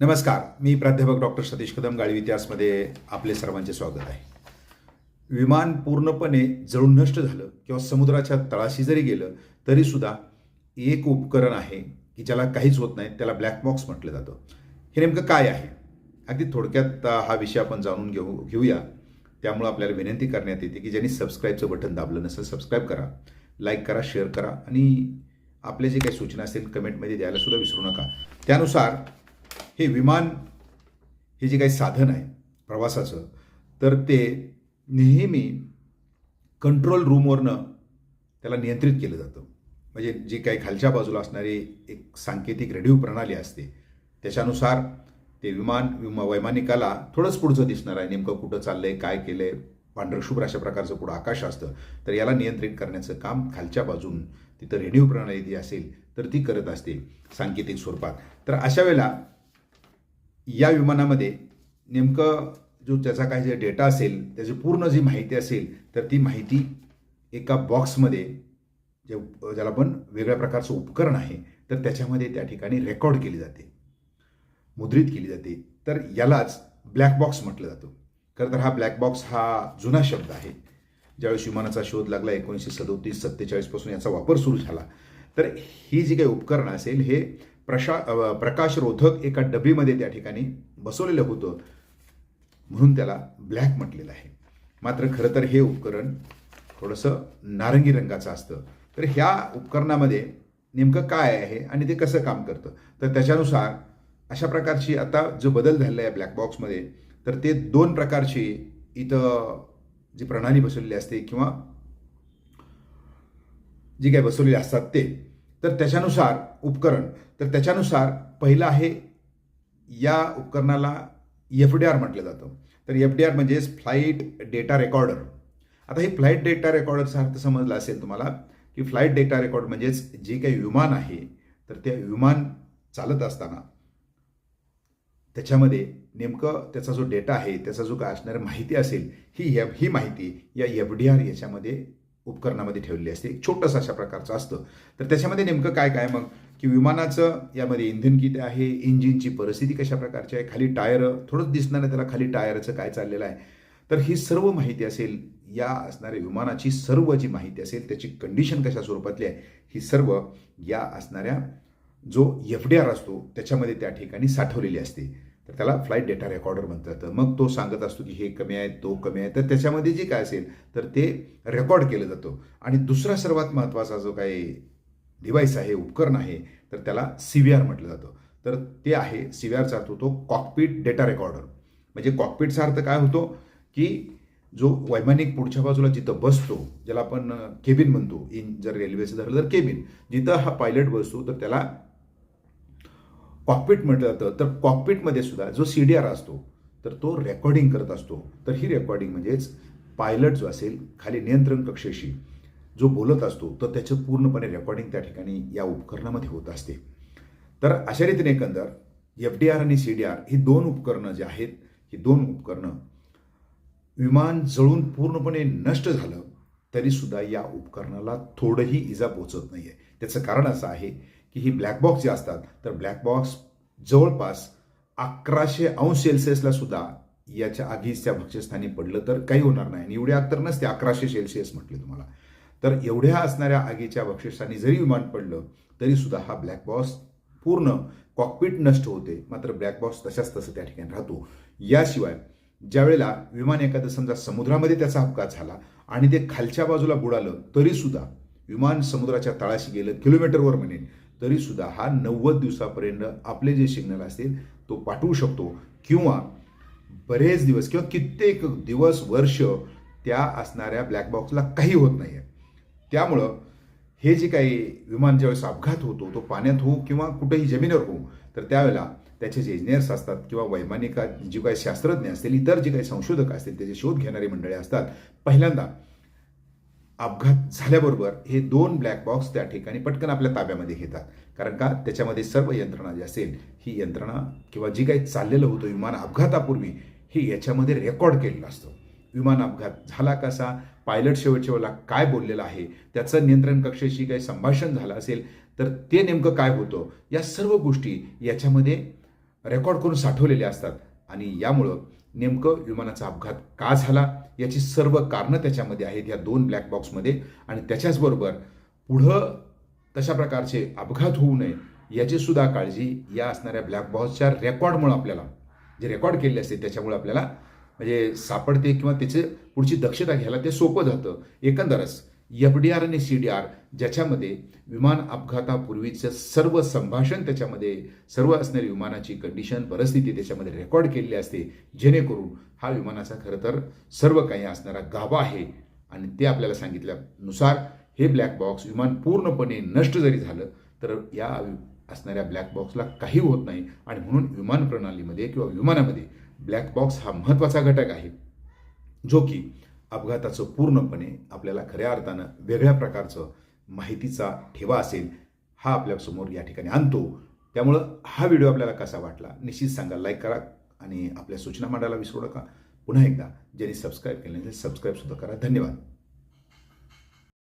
नमस्कार मी प्राध्यापक डॉक्टर सतीश कदम गाळी इतिहासमध्ये आपले सर्वांचे स्वागत आहे. विमान पूर्णपणे जळून नष्ट झालं किंवा समुद्राच्या तळाशी जरी गेलं तरीसुद्धा एक उपकरण आहे की ज्याला काहीच होत नाही त्याला ब्लॅक बॉक्स म्हटलं जातं. हे नेमकं काय आहे? अगदी थोडक्यात हा विषय आपण जाणून घेऊ घेऊया. त्यामुळं आपल्याला विनंती करण्यात येते की ज्यांनी सबस्क्राईबचं बटन दाबलं नसेल सबस्क्राईब करा. लाईक करा शेअर करा आणि आपले जे काही सूचना असतील कमेंटमध्ये द्यायला सुद्धा विसरू नका. त्यानुसार हे विमान हे जे काही साधन आहे प्रवासाचं तर ते नेहमी कंट्रोल रूमवरनं त्याला नियंत्रित केलं जातं. म्हणजे जी काही खालच्या बाजूला असणारी एक सांकेतिक रेडिओ प्रणाली असते त्याच्यानुसार ते विमान विमा वैमानिकाला थोडंच पुढचं दिसणार आहे. नेमकं कुठं चाललंय काय केलंय आहे पांढरशुभ्र अशा प्रकारचं पुढं आकाश असतं तर याला नियंत्रित करण्याचं काम खालच्या बाजून तिथं रेडिओ प्रणाली जी असेल तर ती करत असते सांकेतिक स्वरूपात. तर अशा वेळेला या विमानामध्ये नेमकं जो त्याचा काही जे डेटा असेल त्याची पूर्ण जी माहिती असेल तर ती माहिती एका बॉक्समध्ये जे ज्याला पण वेगळ्या प्रकारचं उपकरण आहे तर त्याच्यामध्ये त्या ठिकाणी रेकॉर्ड केली जाते मुद्रित केली जाते. तर यालाच ब्लॅक बॉक्स म्हटलं जातं. खरं तर हा ब्लॅक बॉक्स हा जुना शब्द आहे. ज्यावेळेस विमानाचा शोध लागला एकोणीसशे सदोतीस सत्तेचाळीसपासून याचा वापर सुरू झाला. तर ही जी काही उपकरणं असेल हे प्रशा प्रकाशरोधक एका डबीमध्ये त्या ठिकाणी बसवलेलं होतं. म्हणून त्याला ब्लॅक म्हटलेलं आहे. मात्र खरं तर हे उपकरण थोडंसं नारंगी रंगाचं असतं. तर ह्या उपकरणामध्ये नेमकं काय आहे आणि ते कसं काम करतं? तर त्याच्यानुसार अशा प्रकारची आता जो बदल झालेला आहे ब्लॅक बॉक्समध्ये तर ते दोन प्रकारची इथं जी प्रणाली बसवलेली असते किंवा जी काय बसवलेली असतात ते तर त्याच्यानुसार उपकरण तर त्याच्यानुसार पहिलं आहे या उपकरणाला एफ डी आर म्हटलं जातं. तर एफ डी आर म्हणजेच फ्लाईट डेटा रेकॉर्डर आता हे फ्लाईट डेटा रेकॉर्डरचा अर्थ समजला असेल तुम्हाला की फ्लाईट डेटा रेकॉर्ड म्हणजेच जे काही विमान आहे तर ते विमान चालत असताना त्याच्यामध्ये नेमकं त्याचा जो डेटा आहे त्याचा जो काय असणारी माहिती असेल ही एफ ही माहिती या एफ डी आर याच्यामध्ये उपकरणामध्ये ठेवलेली असते. एक छोटंसं अशा प्रकारचं असतं. तर त्याच्यामध्ये नेमकं काय काय मग? की विमानाचं यामध्ये इंधन किती आहे? इंजिनची परिस्थिती कशा प्रकारची आहे? खाली टायर थोडंच दिसणार आहे त्याला खाली टायरचं काय चाललेलं आहे. तर ही सर्व माहिती असेल या असणाऱ्या विमानाची सर्व जी माहिती असेल त्याची कंडिशन कशा स्वरूपातली आहे ही सर्व या असणाऱ्या जो एफ डी आर असतो त्याच्यामध्ये त्या ठिकाणी साठवलेली असते. तर त्याला फ्लाईट डेटा रेकॉर्डर म्हणतात. मग तो सांगत असतो की हे कमी आहे तो कमी आहे. तर त्याच्यामध्ये जे काय असेल तर ते रेकॉर्ड केलं जातं. आणि दुसरा सर्वात महत्त्वाचा जो काही डिव्हाइस आहे उपकरण आहे तर त्याला सी व्ही आर म्हटलं जातं. तर ते आहे सी व्ही आरचा अर्थ होतो कॉकपीट डेटा रेकॉर्डर म्हणजे कॉकपीटचा अर्थ काय होतो? की जो वैमानिक पुढच्या बाजूला जिथं बसतो ज्याला आपण केबिन म्हणतो. इन जर रेल्वेचं धरलं तर केबिन जिथं हा पायलट बसतो तर त्याला कॉकपीट म्हटलं जातं तर कॉकपीटमध्ये सुद्धा जो सी डी आर असतो तर तो रेकॉर्डिंग करत असतो. तर ही रेकॉर्डिंग म्हणजेच पायलट जो असेल खाली नियंत्रण कक्षेशी जो बोलत असतो तर त्याचं पूर्णपणे रेकॉर्डिंग त्या ठिकाणी या उपकरणामध्ये होत असते. तर अशा रीतीने एकंदर एफ डी आर आणि सी डी आर ही दोन उपकरणं जी आहेत ही दोन उपकरणं विमान जळून पूर्णपणे नष्ट झालं तरीसुद्धा या उपकरणाला थोडंही इजा पोचत नाही आहे त्याचं कारण असं आहे की ही ब्लॅक बॉक्स जे असतात तर ब्लॅक बॉक्स जवळपास अकराशे अंश सेल्सिअसला सुद्धा याच्या आगीच्या भक्ष्यस्थानी पडलं तर काही होणार नाही. आणि एवढी आग तर नसते अकराशे सेल्सिअस म्हटले तुम्हाला. तर एवढ्या असणाऱ्या आगीच्या भक्ष्यस्थानी जरी विमान पडलं तरी सुद्धा हा ब्लॅक बॉक्स पूर्ण कॉकपीट नष्ट होते. मात्र ब्लॅक बॉक्स तशाच तसं त्या ठिकाणी राहतो. याशिवाय ज्यावेळेला विमान एखादं समजा समुद्रामध्ये त्याचा अपघात झाला आणि ते खालच्या बाजूला बुडालं तरी सुद्धा विमान समुद्राच्या तळाशी गेलं किलोमीटरवर म्हणेन तरीसुद्धा हा नव्वद दिवसापर्यंत आपले जे सिग्नल असतील तो पाठवू शकतो. किंवा बरेच दिवस किंवा कित्येक दिवस वर्ष त्या असणाऱ्या ब्लॅक बॉक्सला काही होत नाही आहे त्यामुळं हे जे काही विमान ज्यावेळेस अपघात होतो तो पाण्यात हो किंवा कुठेही जमिनीवर हो तर त्यावेळेला त्याचे जे इंजिनियर्स असतात किंवा वैमानिक जे काही शास्त्रज्ञ असतील इतर जे काही संशोधक असतील त्याचे शोध घेणारी मंडळी असतात. पहिल्यांदा अपघात झाल्याबरोबर हे दोन ब्लॅक बॉक्स त्या ठिकाणी पटकन आपल्या ताब्यामध्ये घेतात. कारण का? त्याच्यामध्ये सर्व यंत्रणा जी असेल ही यंत्रणा किंवा जी काही चाललेलं होतं विमान अपघातापूर्वी हे याच्यामध्ये रेकॉर्ड केलेलं असतं. विमान अपघात झाला कसा? पायलट शेवटच्या वेळेला काय बोललेलं आहे? त्याचं नियंत्रण कक्षेशी काही संभाषण झालं असेल तर ते नेमकं काय होतं? या सर्व गोष्टी याच्यामध्ये रेकॉर्ड करून साठवलेले असतात. आणि यामुळं नेमकं विमानाचा अपघात का झाला? याची सर्व कारणं त्याच्यामध्ये आहेत या दोन ब्लॅक बॉक्समध्ये आणि त्याच्याचबरोबर पुढं तशा प्रकारचे अपघात होऊ नये याची सुद्धा काळजी या असणाऱ्या ब्लॅक बॉक्सच्या रेकॉर्डमुळे आपल्याला जे रेकॉर्ड केले असते त्याच्यामुळे आपल्याला म्हणजे सापडते किंवा त्याचे पुढची दक्षता घ्यायला ते सोपं जातं. एकंदरच एफ डी आर आणि सी डी आर ज्याच्यामध्ये विमान अपघातापूर्वीचं सर्व संभाषण त्याच्यामध्ये सर्व असणारी विमानाची कंडिशन परिस्थिती त्याच्यामध्ये रेकॉर्ड केलेली असते जेणेकरून हा विमानाचा खरं तर सर्व काही असणारा गाभा आहे. आणि ते आपल्याला सांगितल्यानुसार हे ब्लॅक बॉक्स विमान पूर्णपणे नष्ट जरी झालं तर या असणाऱ्या ब्लॅक बॉक्सला काही होत नाही. आणि म्हणून विमान प्रणालीमध्ये किंवा विमानामध्ये ब्लॅक बॉक्स हा महत्त्वाचा घटक आहे. जो की अपघाताचं पूर्णपणे आपल्याला खऱ्या अर्थानं वेगळ्या प्रकारचं माहितीचा ठेवा असेल हा आपल्यासमोर या ठिकाणी आणतो. त्यामुळं हा व्हिडिओ आपल्याला कसा वाटला निश्चित सांगा लाईक करा आणि आपल्या सूचना मांडायला विसरू नका. पुन्हा एकदा ज्यांनी सबस्क्राईब केले नसेल सबस्क्राईबसुद्धा करा. धन्यवाद.